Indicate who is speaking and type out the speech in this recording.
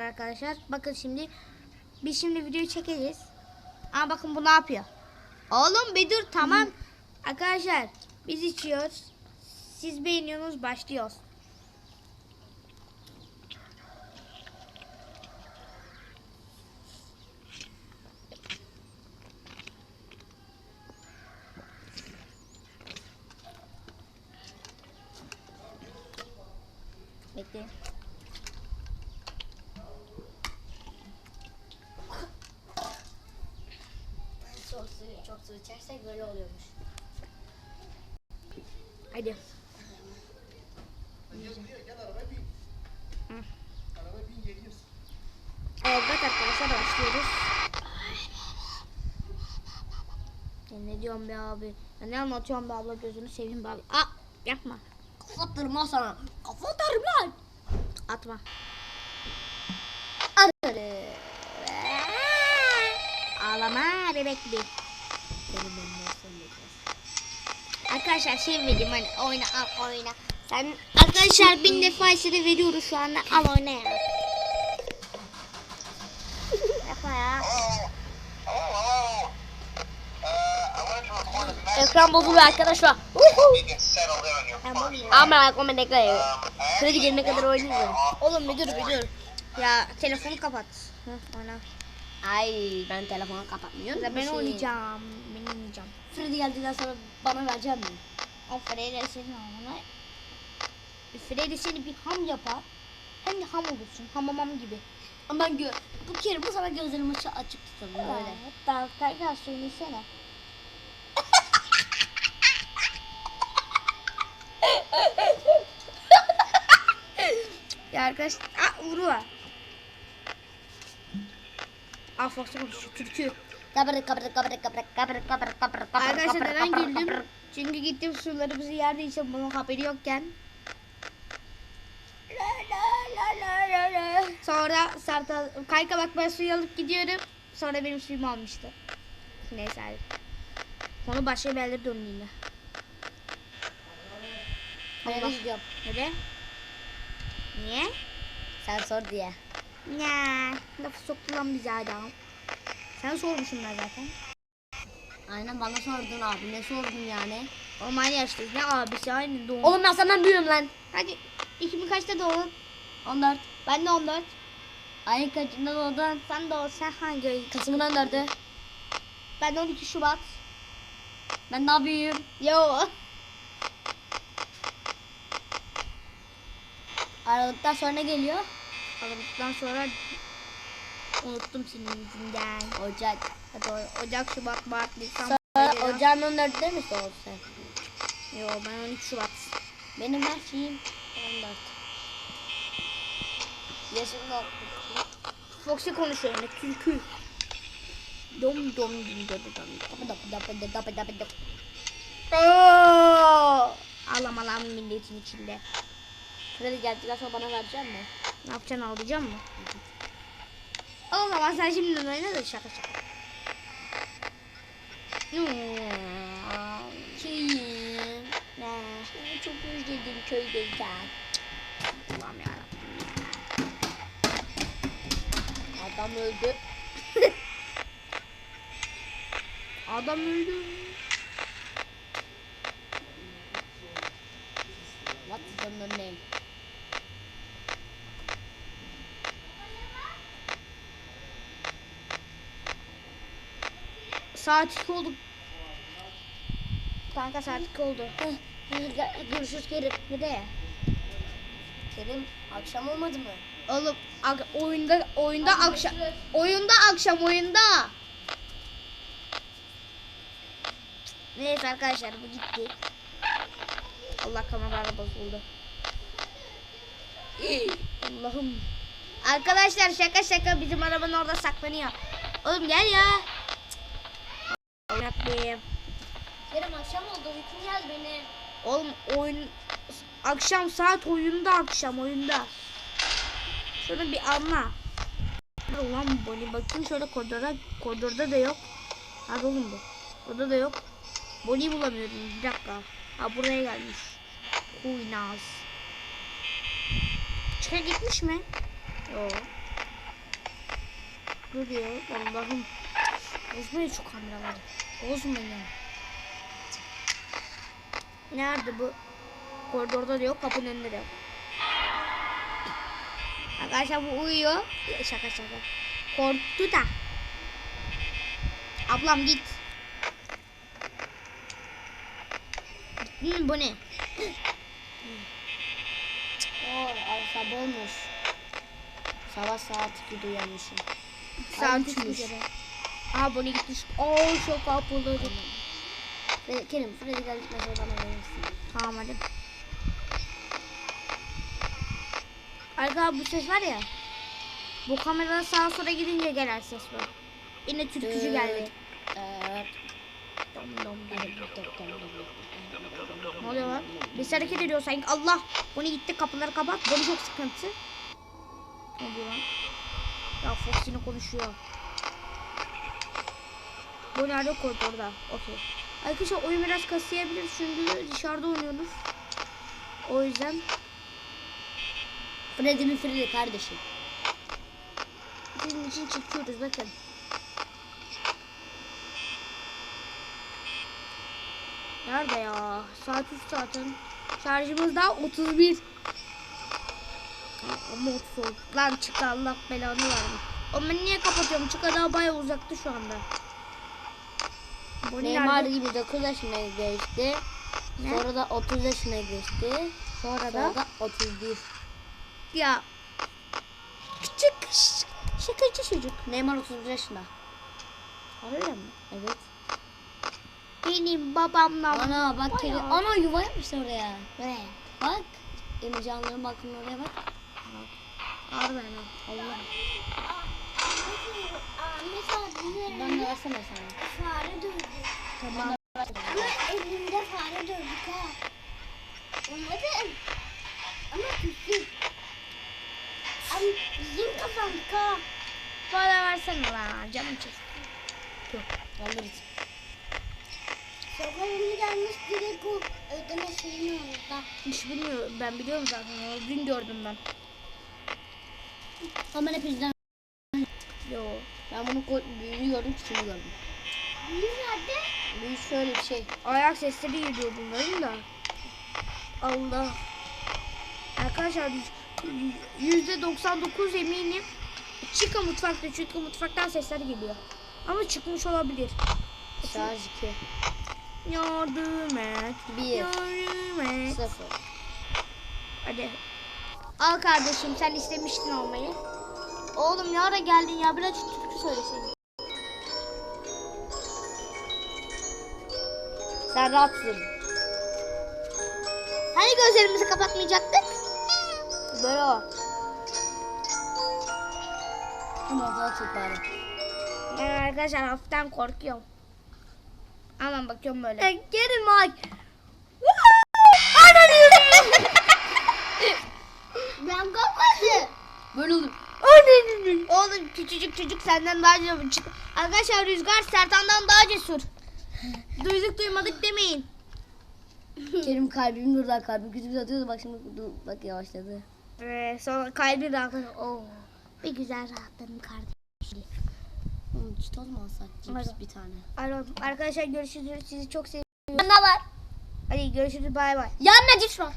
Speaker 1: arkadaşlar. Bakın şimdi biz şimdi videoyu çekeceğiz. Ama bakın bu ne yapıyor? Oğlum bir dur tamam. Arkadaşlar biz içiyoruz. Siz beğeniyorsunuz başlıyoruz. Bekle.
Speaker 2: Çok su, çok su içersek böyle oluyormuş.
Speaker 1: Hadi. Evet arkadaşlar başlıyoruz. Ya ne diyorum be abi? Ya ne anlatıyorum be abla gözünü seveyim be abi. Aa yapma.
Speaker 2: Lan sana. Kafatırım lan.
Speaker 1: Atma. Ağlama bebekli. Arkadaşlar şey vereyim hani oyna al oyna. Sen arkadaşlar bin defa size veriyoruz şu anda al oyna ya. Yapma ya.
Speaker 2: Ekran bozuluyor arkadaşlar. Ama comment ekran. Kredi gelene kadar oynayacağım.
Speaker 1: Oğlum bir dur bir dur. Ya telefonu kapat. Hı, oyna.
Speaker 2: Ay ben telefonu kapatmıyorum.
Speaker 1: Ben oynayacağım. Ben oynayacağım.
Speaker 2: Freddy geldikten sonra bana verecek mi?
Speaker 1: Freddy senin amına. Freddy seni bir ham yapar. Hem de ham olursun. Hamamam gibi.
Speaker 2: Ama ben gö bu kere bu sefer gözlerimi açık açık tutalım böyle.
Speaker 1: Hatta kaygan suyunu içsene. ya arkadaş, aa Uru var. Fox'a konuşuyor, türkü.
Speaker 2: Kabır kabır kabır kabır kabır kabır kabır kabır
Speaker 1: Arkadaşlar neden güldüm? Çünkü gittim sularımızı yerde içim bunun haberi yokken. Sonra Sartal kayka bak ben suyu alıp gidiyorum. Sonra benim suyumu almıştı. Neyse hadi. Konu başka bir yerlere döndü yine.
Speaker 2: Nereye gidiyorum?
Speaker 1: Neden? Niye?
Speaker 2: Sen sor diye.
Speaker 1: Ya lafı soktu lan bize adam. Sen sormuşsun ben zaten.
Speaker 2: Aynen bana sordun abi ne sordun yani?
Speaker 1: Oğlum aynı yaştayız. Ne abisi aynı doğum.
Speaker 2: Oğlum ben senden büyüğüm lan.
Speaker 1: Hadi 2000 kaçta doğdun?
Speaker 2: 14.
Speaker 1: Ben de 14.
Speaker 2: Ayın kaçında doğdun?
Speaker 1: Sen de sen hangi ay?
Speaker 2: Kasım'ın 14'ü.
Speaker 1: Ben de 12 Şubat.
Speaker 2: Ben daha büyüğüm.
Speaker 1: Yo.
Speaker 2: Aralıktan sonra geliyor?
Speaker 1: Aralıktan sonra unuttum senin yüzünden.
Speaker 2: Ocak.
Speaker 1: Hadi o- Ocak, Şubat, Mart, Nisan.
Speaker 2: Ocağın 14'ünde mi doğdun sen?
Speaker 1: Yo ben 12 Şubat.
Speaker 2: Benim her şeyim 14. Yaşım da
Speaker 1: Foxy konuşuyor yine türkü. Dom dom dom dom dom dom.
Speaker 2: Dapı dapı dapı dapı.
Speaker 1: Ağlama lan milletin içinde.
Speaker 2: Kredi geldikten sonra bana verecek mi?
Speaker 1: Ne yapacaksın alacağım mı? O zaman sen şimdiden oyna da şaka şaka. Ne?
Speaker 2: Seni çok özledim köydeyken.
Speaker 1: Allah'ım yarabbim.
Speaker 2: Adam öldü.
Speaker 1: Adam öldü. Saat 2 oldu. Kanka saat 2 oldu.
Speaker 2: Görüşürüz Kerim.
Speaker 1: Nereye?
Speaker 2: Kerim akşam olmadı mı?
Speaker 1: Oğlum oyunda oyunda akşam oyunda akşam oyunda. Neyse arkadaşlar bu gitti. Allah kameralar bozuldu. Allah'ım. Arkadaşlar şaka şaka bizim arabanın orada saklanıyor. Oğlum gel ya. Rabbim.
Speaker 2: Kerim akşam oldu uykum geldi beni.
Speaker 1: Oğlum oyun akşam saat oyunda akşam oyunda. Şunu bir anla. Ulan Bonnie bakayım şöyle koridora koridorda da yok. Hadi oğlum bu. Burada da yok. Bonnie'yi bulamıyorum. Bir dakika. Ha buraya gelmiş. Huynaz. Çıka gitmiş mi? Yok. Dur ya Allah'ım. Bozmayın şu kameraları. Bozmayın. Nerede bu? Koridorda da yok, kapının önünde de yok. Arkadaşlar bu uyuyor. Şaka şaka. Korktu da. Ablam git. Mi bu ne?
Speaker 2: Oo, sabah olmuş. Sabah saat 2'de uyanmışım.
Speaker 1: Saat
Speaker 2: Ay,
Speaker 1: üçmüş.
Speaker 2: üçmüş.
Speaker 1: Aa bu ne gitmiş. Oo çok.
Speaker 2: Fre- Kerim, Freddy geldikten sonra bana verirsin.
Speaker 1: Tamam hadi. Arka bu ses var ya. Bu kameradan sağa sola gidince gelen ses bu. Yine türkücü geldi. Ne oluyor lan? Biz hareket ediyor sanki. Allah! Bunu gitti kapıları kapat. Bunu çok sıkıntı. Ne oluyor lan? Ya Fox yine konuşuyor. Bu nerede koridorda? Okey. Arkadaşlar oyun biraz kasayabilir çünkü dışarıda oynuyoruz. O yüzden
Speaker 2: Freddy'nin Freddy kardeşim.
Speaker 1: sizin için çekiyoruz bakın. Nerede ya? Saat 3 zaten. Şarjımız daha 31. Ama 30 oldu. Lan çık Allah belanı vermiş. Ama niye kapatıyorum? Çık daha bayağı uzakta şu anda.
Speaker 2: Neymar gibi 9 yaşına geçti.
Speaker 1: Ne?
Speaker 2: Sonra da 30 yaşına geçti.
Speaker 1: Sonra
Speaker 2: Sonra
Speaker 1: da
Speaker 2: da 31.
Speaker 1: ya küçük şakacı çocuk.
Speaker 2: Neymar 31 yaşında.
Speaker 1: Öyle mi?
Speaker 2: Evet.
Speaker 1: Benim babamla
Speaker 2: Ana bak kedi. Ana yuva yapmışlar oraya.
Speaker 1: Ne?
Speaker 2: Bak. Emircanların bakın oraya bak.
Speaker 1: Harbiden ha. Allah.
Speaker 2: Ben de versene sana.
Speaker 3: Fare dövdü.
Speaker 1: Tamam.
Speaker 3: Ama elimde fare dövdük ha. Anladın? Ama küçük. Ama ha.
Speaker 1: Bana versene lan canım çekti.
Speaker 2: Alırız.
Speaker 3: Sonra önüne gelmiş direkt o ödeme şeyini orada.
Speaker 1: Hiç bilmiyorum. Ben biliyorum zaten. Onu dün gördüm ben.
Speaker 2: Ama ben hepinizden
Speaker 1: Yo.
Speaker 2: ben bunu büyüğünü gördüm küçüğünü gördüm.
Speaker 3: Büyü nerede?
Speaker 2: Büyük şöyle bir şey.
Speaker 1: Ayak sesleri geliyor bunların da. Allah. Arkadaşlar yüzde 99 eminim. Çıka mutfakta çünkü mutfaktan sesler geliyor. Ama çıkmış olabilir.
Speaker 2: Şarj 2.
Speaker 1: Yardım et.
Speaker 2: 1.
Speaker 1: Yardım et.
Speaker 2: 0.
Speaker 1: Hadi. Al kardeşim sen istemiştin olmayı. Oğlum ne ara geldin ya biraz şu türkü söyleseydin.
Speaker 2: Sen rahatsın.
Speaker 1: Hani gözlerimizi kapatmayacaktık? Böyle o.
Speaker 2: Daha çok bari.
Speaker 1: Ben arkadaşlar hafiften korkuyorum. Aman bakıyorum böyle. Gelin bak.
Speaker 3: Ben kapatı.
Speaker 2: Böyle olur.
Speaker 1: Oğlum küçücük çocuk senden daha cesur. Arkadaşlar Rüzgar Sertan'dan daha cesur. Duyduk duymadık demeyin.
Speaker 2: Kerim kalbim durdu. Kalbim küçük atıyordu. Bak şimdi dur, bak yavaşladı.
Speaker 1: Ve sonra kalbi rahatladı. Oo. Bir güzel rahatladım kardeşim.
Speaker 2: Oğlum çitoz mu alsak? Cips bir tane.
Speaker 1: Alo, Arkadaşlar görüşürüz. Sizi çok seviyorum.
Speaker 2: Ne var?
Speaker 1: Hadi görüşürüz. Bay bay.
Speaker 2: Yanına cips var.